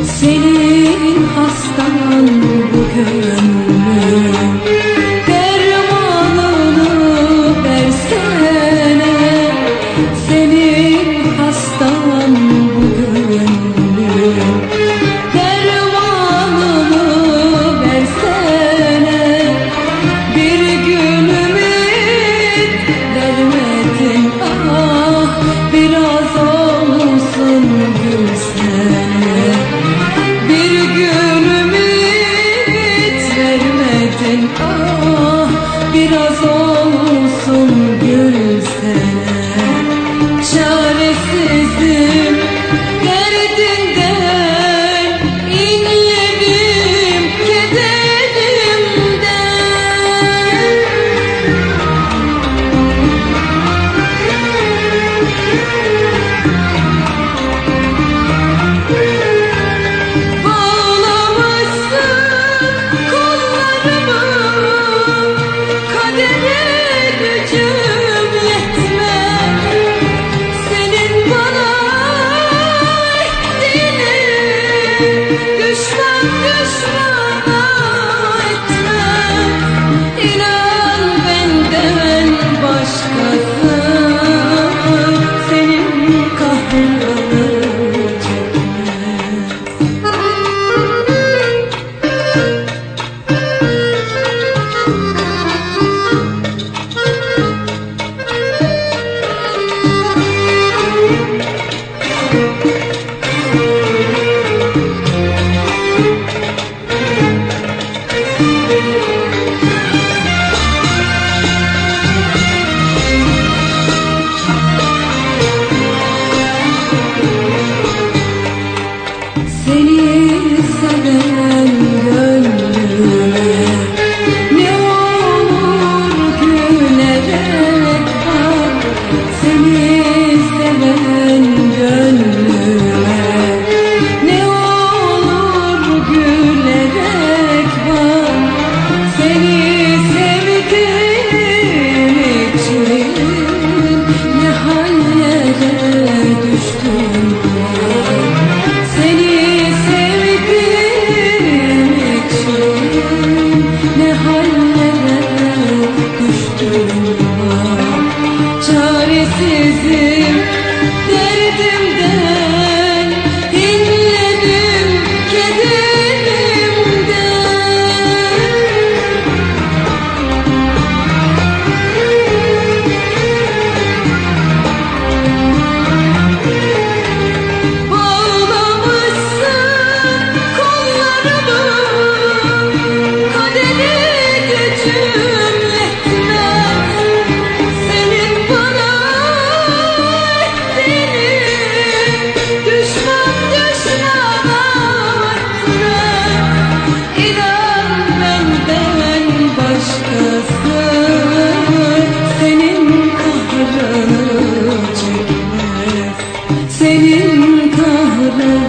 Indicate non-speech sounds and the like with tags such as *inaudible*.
Senin hastan bu Krishna. you. *laughs* senin çekmez